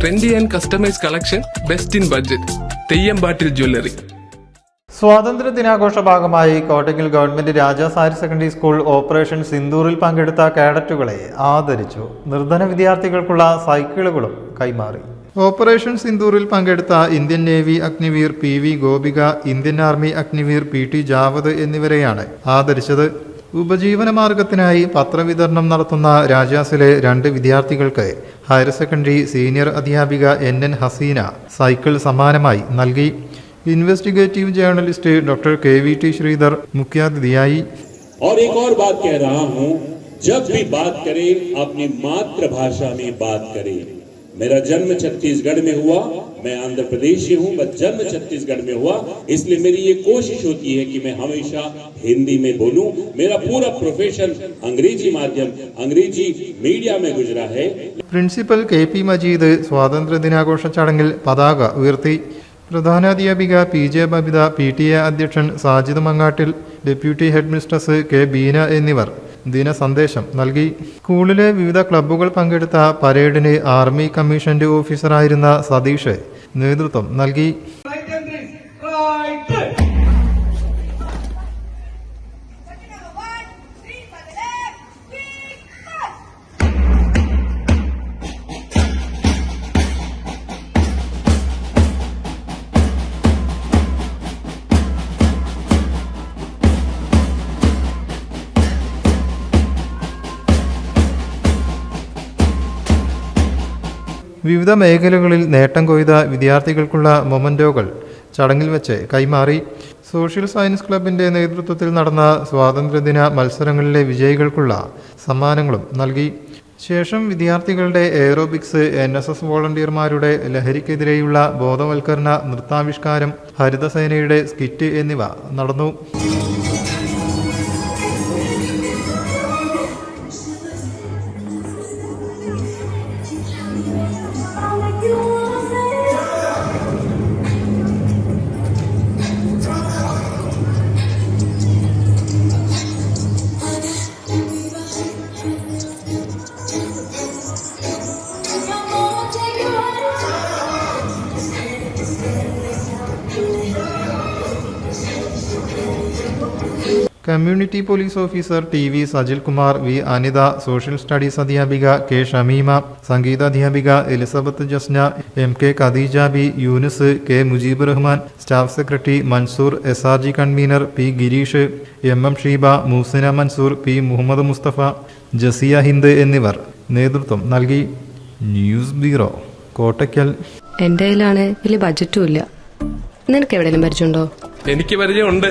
Trendy and customise collection best in budget Theyyampattil jewellery സ്വാതന്ത്ര്യ ദിനാഘോഷ ഭാഗമായി Kottakkal government Rajas higher secondary school operation സിന്ദൂറിൽ പങ്കെടുത്ത കേഡറ്റുകളെ ആദരിച്ചു. നിർധന വിദ്യാർത്ഥികൾക്കുള്ള സൈക്കിളുകളും കൈമാറി. ഓപ്പറേഷൻ സിന്ദൂറിൽ പങ്കെടുത്ത Indian navy Agniveer P V Gopika Indian army Agniveer P T Javad എന്നിവരെയാണ് ആദരിച്ചത്. ഉപജീവന മാർഗത്തിനായി പത്രവിതരണം നടത്തുന്ന രാജാസിലെ രണ്ട് വിദ്യാർത്ഥികൾക്ക് ഹയർ സെക്കൻഡറി സീനിയർ അധ്യാപിക എൻ എൻ ഹസീന സൈക്കിൾ സമ്മാനമായി നൽകി investigative journalist doctor K V T Sreedhar മുഖ്യാതിഥിയായി और एक और बात कह रहा हूं जब भी बात करें अपनी मातृभाषा में बात करें मेरा जन्म छत्तीसगढ़ में हुआ मैं आंध्र प्रदेश से हूं मैं जन्म छत्तीसगढ़ में हुआ इसलिए मेरी ये कोशिश होती है कि मैं हमेशा हिंदी में बोलूं मेरा पूरा प्रोफेशन अंग्रेजी माध्यम अंग्रेजी मीडिया में गुजरा है പ്രിൻസിപ്പൽ കെ പി മജീദ് സ്വാതന്ത്ര്യ ദിനാഘോഷ ചടങ്ങിൽ പതാക ഉയർത്തി പ്രധാനാധ്യാപിക P J Babitha P T A അധ്യക്ഷൻ Sajid Mangattil deputy headmistress K Beena എന്നിവർ ദിനസന്ദേശം നൽകി. സ്കൂളിലെ വിവിധ ക്ലബ്ബുകൾ പങ്കെടുത്ത പരേഡിന് ആർമി കമ്മീഷന്റെ ഓഫീസറായിരുന്ന സതീഷ് നേതൃത്വം നൽകി. വിവിധ മേഖലകളിൽ നേട്ടം കൊയ്ത വിദ്യാർത്ഥികൾക്കുള്ള മൊമന്റോകൾ ചടങ്ങിൽ വെച്ച് കൈമാറി. സോഷ്യൽ സയൻസ് ക്ലബിന്റെ നേതൃത്വത്തിൽ നടന്ന സ്വാതന്ത്ര്യദിന മത്സരങ്ങളിലെ വിജയികൾക്കുള്ള സമ്മാനങ്ങളും നൽകി. ശേഷം വിദ്യാർത്ഥികളുടെ എയറോബിക്സ് എൻ എസ് എസ് വോളണ്ടിയർമാരുടെ ലഹരിക്കെതിരെയുള്ള ബോധവൽക്കരണ നൃത്താവിഷ്കാരം ഹരിതസേനയുടെ സ്കിറ്റ് എന്നിവ നടന്നു. Community police officer T V Sajil Kumar V Anitha social studies അധ്യാപിക K Shameema സംഗീതാധ്യാപിക Elizabeth Jasna M K Khadeeja B Younis K Mujeeb Rahman staff secretary Mansoor S R G convenor P Gireesh M M Sheeba Moosina Mansoor P Muhammad Mustafa Jasiya Hind എന്നിവർ നേതൃത്വം നൽകി. News bureau Kottakkal. എന്റെ കയ്യിലാണ് വലിയ ബജറ്റും ഇല്ല. നിനക്ക് എവിടെയെങ്കിലും പരിചയമുണ്ടോ? എനിക്ക് പരിചയമുണ്ട്.